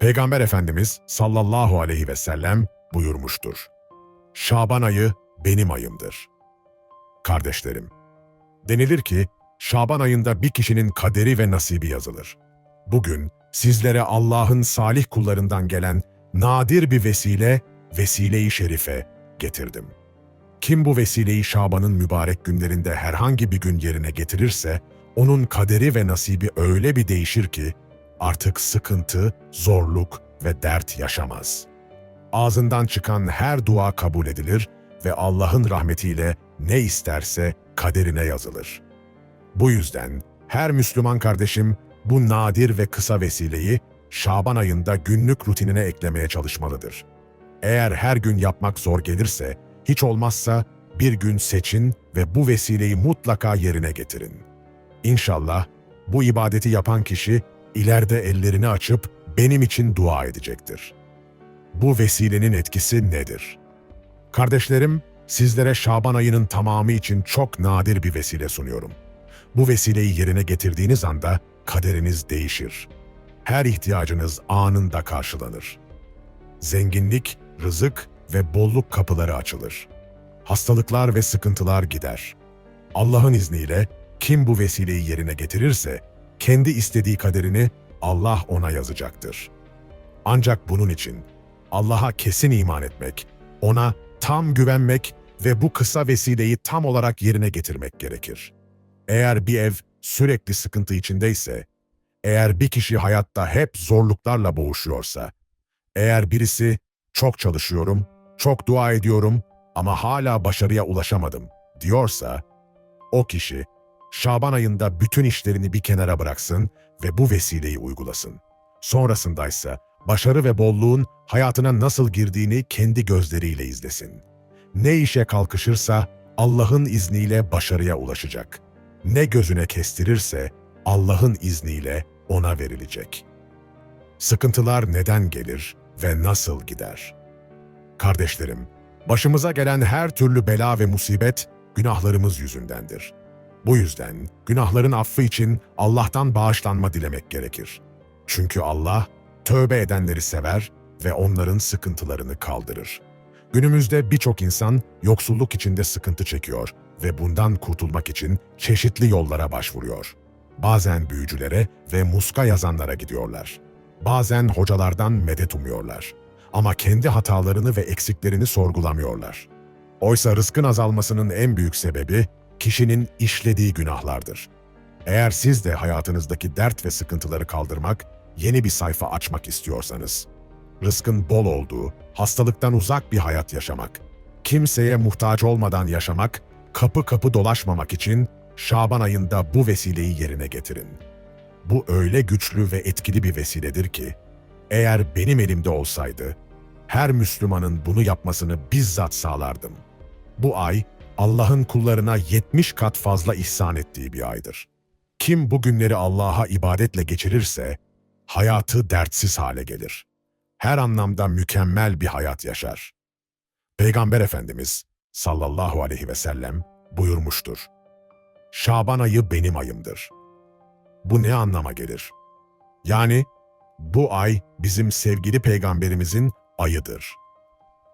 Peygamber Efendimiz sallallahu aleyhi ve sellem buyurmuştur. Şaban ayı benim ayımdır. Kardeşlerim, denilir ki Şaban ayında bir kişinin kaderi ve nasibi yazılır. Bugün sizlere Allah'ın salih kullarından gelen nadir bir vesile, vesile-i şerife getirdim. Kim bu vesileyi Şaban'ın mübarek günlerinde herhangi bir gün yerine getirirse, onun kaderi ve nasibi öyle bir değişir ki, artık sıkıntı, zorluk ve dert yaşamaz. Ağzından çıkan her dua kabul edilir ve Allah'ın rahmetiyle ne isterse kaderine yazılır. Bu yüzden her Müslüman kardeşim bu nadir ve kısa vesileyi Şaban ayında günlük rutinine eklemeye çalışmalıdır. Eğer her gün yapmak zor gelirse, hiç olmazsa bir gün seçin ve bu vesileyi mutlaka yerine getirin. İnşallah bu ibadeti yapan kişi ileride ellerini açıp benim için dua edecektir. Bu vesilenin etkisi nedir? Kardeşlerim, sizlere Şaban ayının tamamı için çok nadir bir vesile sunuyorum. Bu vesileyi yerine getirdiğiniz anda kaderiniz değişir. Her ihtiyacınız anında karşılanır. Zenginlik, rızık ve bolluk kapıları açılır. Hastalıklar ve sıkıntılar gider. Allah'ın izniyle kim bu vesileyi yerine getirirse kendi istediği kaderini Allah ona yazacaktır. Ancak bunun için Allah'a kesin iman etmek, ona tam güvenmek ve bu kısa vesileyi tam olarak yerine getirmek gerekir. Eğer bir ev sürekli sıkıntı içindeyse, eğer bir kişi hayatta hep zorluklarla boğuşuyorsa, eğer birisi çok çalışıyorum, çok dua ediyorum ama hala başarıya ulaşamadım diyorsa, o kişi Şaban ayında bütün işlerini bir kenara bıraksın ve bu vesileyi uygulasın. Sonrasındaysa başarı ve bolluğun hayatına nasıl girdiğini kendi gözleriyle izlesin. Ne işe kalkışırsa Allah'ın izniyle başarıya ulaşacak. Ne gözüne kestirirse Allah'ın izniyle ona verilecek. Sıkıntılar neden gelir ve nasıl gider? Kardeşlerim, başımıza gelen her türlü bela ve musibet günahlarımız yüzündendir. Bu yüzden günahların affı için Allah'tan bağışlanma dilemek gerekir. Çünkü Allah tövbe edenleri sever ve onların sıkıntılarını kaldırır. Günümüzde birçok insan yoksulluk içinde sıkıntı çekiyor ve bundan kurtulmak için çeşitli yollara başvuruyor. Bazen büyücülere ve muska yazanlara gidiyorlar. Bazen hocalardan medet umuyorlar. Ama kendi hatalarını ve eksiklerini sorgulamıyorlar. Oysa rızkın azalmasının en büyük sebebi kişinin işlediği günahlardır. Eğer siz de hayatınızdaki dert ve sıkıntıları kaldırmak, yeni bir sayfa açmak istiyorsanız, rızkın bol olduğu, hastalıktan uzak bir hayat yaşamak, kimseye muhtaç olmadan yaşamak, kapı kapı dolaşmamak için Şaban ayında bu vesileyi yerine getirin. Bu öyle güçlü ve etkili bir vesiledir ki, eğer benim elimde olsaydı, her Müslümanın bunu yapmasını bizzat sağlardım. Bu ay, Allah'ın kullarına 70 kat fazla ihsan ettiği bir aydır. Kim bu günleri Allah'a ibadetle geçirirse, hayatı dertsiz hale gelir. Her anlamda mükemmel bir hayat yaşar. Peygamber Efendimiz sallallahu aleyhi ve sellem buyurmuştur. Şaban ayı benim ayımdır. Bu ne anlama gelir? Yani bu ay bizim sevgili peygamberimizin ayıdır.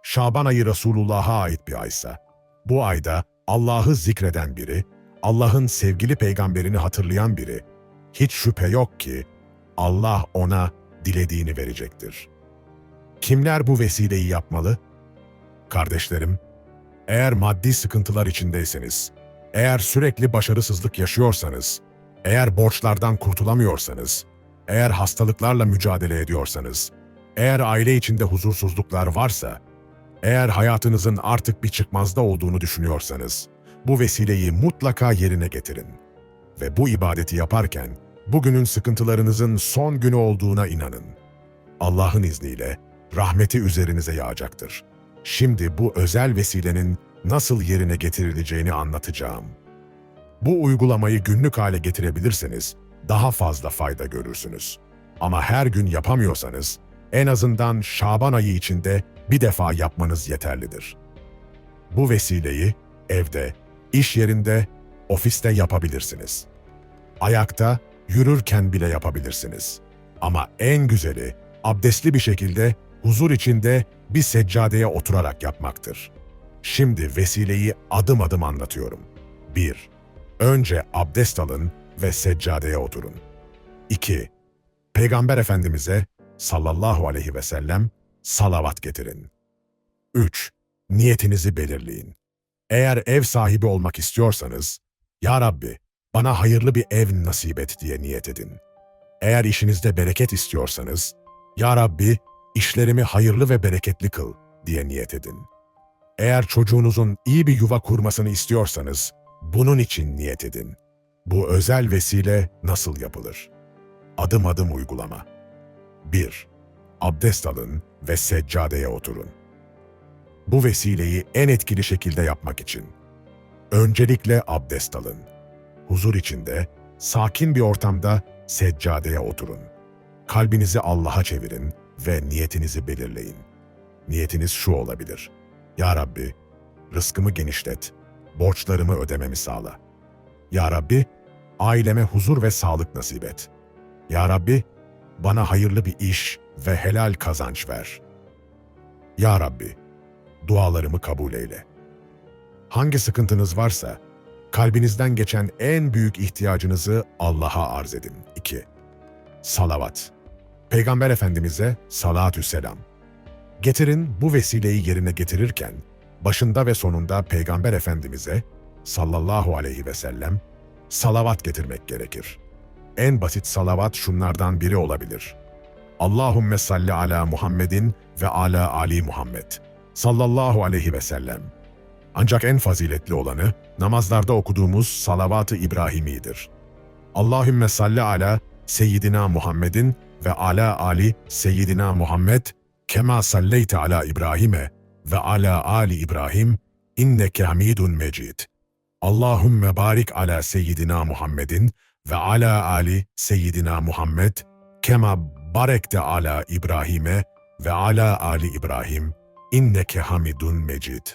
Şaban ayı Resulullah'a ait bir aysa, bu ayda Allah'ı zikreden biri, Allah'ın sevgili peygamberini hatırlayan biri, hiç şüphe yok ki Allah ona dilediğini verecektir. Kimler bu vesileyi yapmalı? Kardeşlerim, eğer maddi sıkıntılar içindeyseniz, eğer sürekli başarısızlık yaşıyorsanız, eğer borçlardan kurtulamıyorsanız, eğer hastalıklarla mücadele ediyorsanız, eğer aile içinde huzursuzluklar varsa, eğer hayatınızın artık bir çıkmazda olduğunu düşünüyorsanız, bu vesileyi mutlaka yerine getirin. Ve bu ibadeti yaparken, bugünün sıkıntılarınızın son günü olduğuna inanın. Allah'ın izniyle rahmeti üzerinize yağacaktır. Şimdi bu özel vesilenin nasıl yerine getirileceğini anlatacağım. Bu uygulamayı günlük hale getirebilirseniz daha fazla fayda görürsünüz. Ama her gün yapamıyorsanız en azından Şaban ayı içinde bir defa yapmanız yeterlidir. Bu vesileyi evde, iş yerinde, ofiste yapabilirsiniz. Ayakta, yürürken bile yapabilirsiniz. Ama en güzeli abdestli bir şekilde huzur içinde bir seccadeye oturarak yapmaktır. Şimdi vesileyi adım adım anlatıyorum. 1. Önce abdest alın ve seccadeye oturun. 2. Peygamber Efendimiz'e sallallahu aleyhi ve sellem salavat getirin. 3. Niyetinizi belirleyin. Eğer ev sahibi olmak istiyorsanız, Ya Rabbi bana hayırlı bir ev nasip et diye niyet edin. Eğer işinizde bereket istiyorsanız, Ya Rabbi işlerimi hayırlı ve bereketli kıl diye niyet edin. Eğer çocuğunuzun iyi bir yuva kurmasını istiyorsanız, bunun için niyet edin. Bu özel vesile nasıl yapılır? Adım adım uygulama. 1. Abdest alın ve seccadeye oturun. Bu vesileyi en etkili şekilde yapmak için öncelikle abdest alın. Huzur içinde, sakin bir ortamda seccadeye oturun. Kalbinizi Allah'a çevirin ve niyetinizi belirleyin. Niyetiniz şu olabilir. Ya Rabbi, rızkımı genişlet, borçlarımı ödememi sağla. Ya Rabbi, aileme huzur ve sağlık nasip et. Ya Rabbi, bana hayırlı bir iş ve helal kazanç ver. Ya Rabbi, dualarımı kabul eyle. Hangi sıkıntınız varsa, kalbinizden geçen en büyük ihtiyacınızı Allah'a arz edin. 2. Salavat. Peygamber Efendimiz'e salatü selam. Getirin bu vesileyi yerine getirirken, başında ve sonunda Peygamber Efendimiz'e sallallahu aleyhi ve sellem salavat getirmek gerekir. En basit salavat şunlardan biri olabilir. Allahümme salli ala Muhammedin ve ala Ali Muhammed sallallahu aleyhi ve sellem. Ancak en faziletli olanı namazlarda okuduğumuz salavat-ı İbrahimi'dir. Allahümme salli ala Seyyidina Muhammedin ve ala Ali Seyyidina Muhammed kema salleyte ala İbrahim'e ve ala Ali İbrahim inneke hamidun mecid. Allahümme barik ala Seyyidina Muhammedin ve ala Ali Seyyidina Muhammed kema barekte ala İbrahim'e ve ala Ali İbrahim inneke hamidun mecid.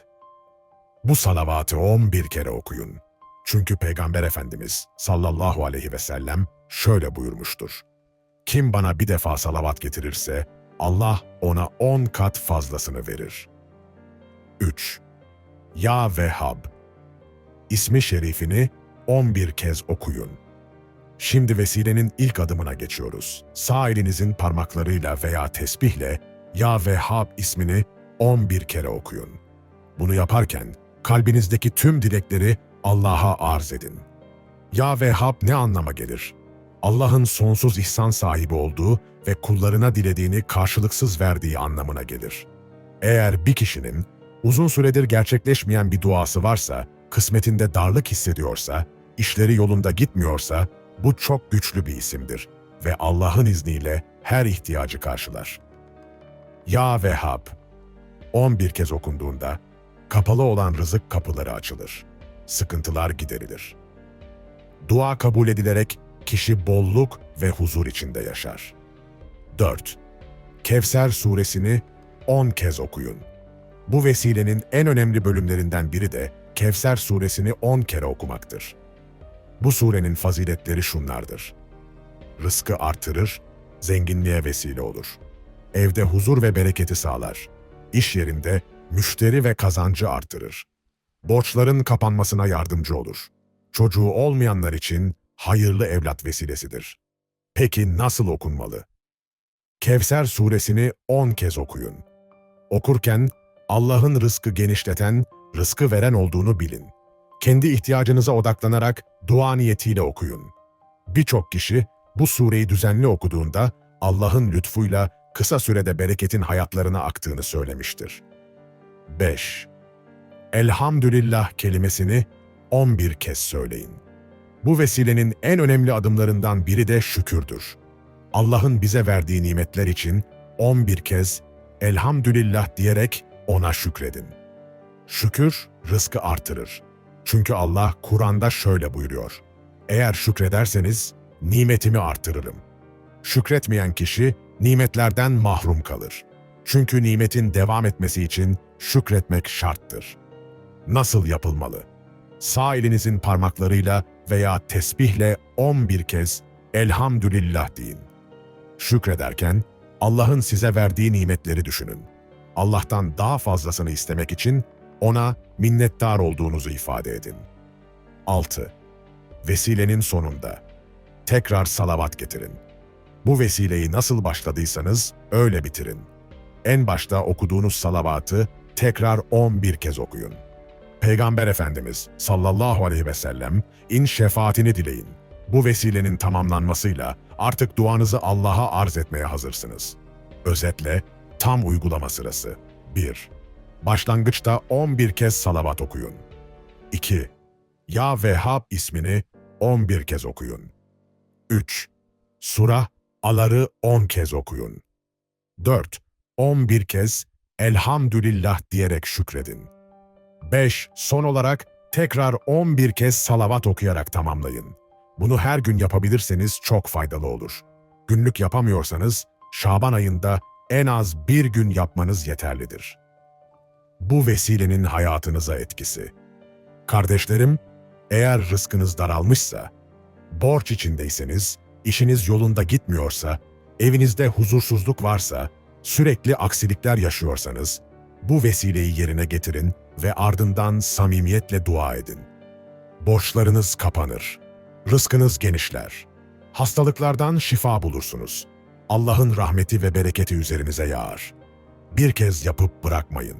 Bu salavatı 11 kere okuyun. Çünkü Peygamber Efendimiz sallallahu aleyhi ve sellem şöyle buyurmuştur. Kim bana bir defa salavat getirirse Allah ona 10 kat fazlasını verir. 3. Ya Vehhab İsmi şerifini 11 kez okuyun. Şimdi vesilenin ilk adımına geçiyoruz. Sağ elinizin parmaklarıyla veya tesbihle Ya Vehhab ismini 11 kere okuyun. Bunu yaparken kalbinizdeki tüm dilekleri Allah'a arz edin. Ya Vehhab ne anlama gelir? Allah'ın sonsuz ihsan sahibi olduğu ve kullarına dilediğini karşılıksız verdiği anlamına gelir. Eğer bir kişinin uzun süredir gerçekleşmeyen bir duası varsa, kısmetinde darlık hissediyorsa, işleri yolunda gitmiyorsa, bu çok güçlü bir isimdir ve Allah'ın izniyle her ihtiyacı karşılar. Ya Vehhab 11 kez okunduğunda kapalı olan rızık kapıları açılır. Sıkıntılar giderilir. Dua kabul edilerek kişi bolluk ve huzur içinde yaşar. 4. Kevser suresini 10 kez okuyun. Bu vesilenin en önemli bölümlerinden biri de Kevser suresini 10 kere okumaktır. Bu surenin faziletleri şunlardır. Rızkı artırır, zenginliğe vesile olur. Evde huzur ve bereketi sağlar. İş yerinde müşteri ve kazancı artırır. Borçların kapanmasına yardımcı olur. Çocuğu olmayanlar için hayırlı evlat vesilesidir. Peki nasıl okunmalı? Kevser suresini 10 kez okuyun. Okurken Allah'ın rızkı genişleten, rızkı veren olduğunu bilin. Kendi ihtiyacınıza odaklanarak dua niyetiyle okuyun. Birçok kişi bu sureyi düzenli okuduğunda Allah'ın lütfuyla kısa sürede bereketin hayatlarına aktığını söylemiştir. 5. Elhamdülillah kelimesini 11 kez söyleyin. Bu vesilenin en önemli adımlarından biri de şükürdür. Allah'ın bize verdiği nimetler için 11 kez elhamdülillah diyerek ona şükredin. Şükür rızkı artırır. Çünkü Allah Kur'an'da şöyle buyuruyor. Eğer şükrederseniz nimetimi artırırım. Şükretmeyen kişi nimetlerden mahrum kalır. Çünkü nimetin devam etmesi için şükretmek şarttır. Nasıl yapılmalı? Sağ elinizin parmaklarıyla veya tesbihle 11 kez Elhamdülillah deyin. Şükrederken Allah'ın size verdiği nimetleri düşünün. Allah'tan daha fazlasını istemek için ona minnettar olduğunuzu ifade edin. 6. Vesilenin sonunda tekrar salavat getirin. Bu vesileyi nasıl başladıysanız öyle bitirin. En başta okuduğunuz salavatı tekrar 11 kez okuyun. Peygamber Efendimiz sallallahu aleyhi ve sellem in şefaatini dileyin. Bu vesilenin tamamlanmasıyla artık duanızı Allah'a arz etmeye hazırsınız. Özetle tam uygulama sırası. 1. Başlangıçta 11 kez salavat okuyun. 2. Ya Vehhab ismini 11 kez okuyun. 3. Sura Alar'ı 10 kez okuyun. 4. 11 kez Elhamdülillah diyerek şükredin. 5. Son olarak tekrar 11 kez salavat okuyarak tamamlayın. Bunu her gün yapabilirseniz çok faydalı olur. Günlük yapamıyorsanız Şaban ayında en az bir gün yapmanız yeterlidir. Bu vesilenin hayatınıza etkisi. Kardeşlerim, eğer rızkınız daralmışsa, borç içindeyseniz, işiniz yolunda gitmiyorsa, evinizde huzursuzluk varsa, sürekli aksilikler yaşıyorsanız, bu vesileyi yerine getirin ve ardından samimiyetle dua edin. Borçlarınız kapanır, rızkınız genişler, hastalıklardan şifa bulursunuz. Allah'ın rahmeti ve bereketi üzerinize yağar. Bir kez yapıp bırakmayın.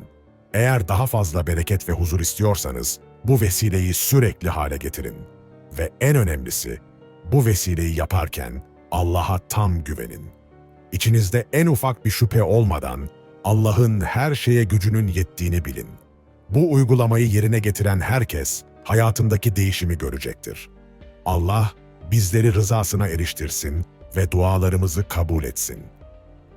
Eğer daha fazla bereket ve huzur istiyorsanız, bu vesileyi sürekli hale getirin. Ve en önemlisi, bu vesileyi yaparken Allah'a tam güvenin. İçinizde en ufak bir şüphe olmadan Allah'ın her şeye gücünün yettiğini bilin. Bu uygulamayı yerine getiren herkes hayatındaki değişimi görecektir. Allah bizleri rızasına eriştirsin ve dualarımızı kabul etsin.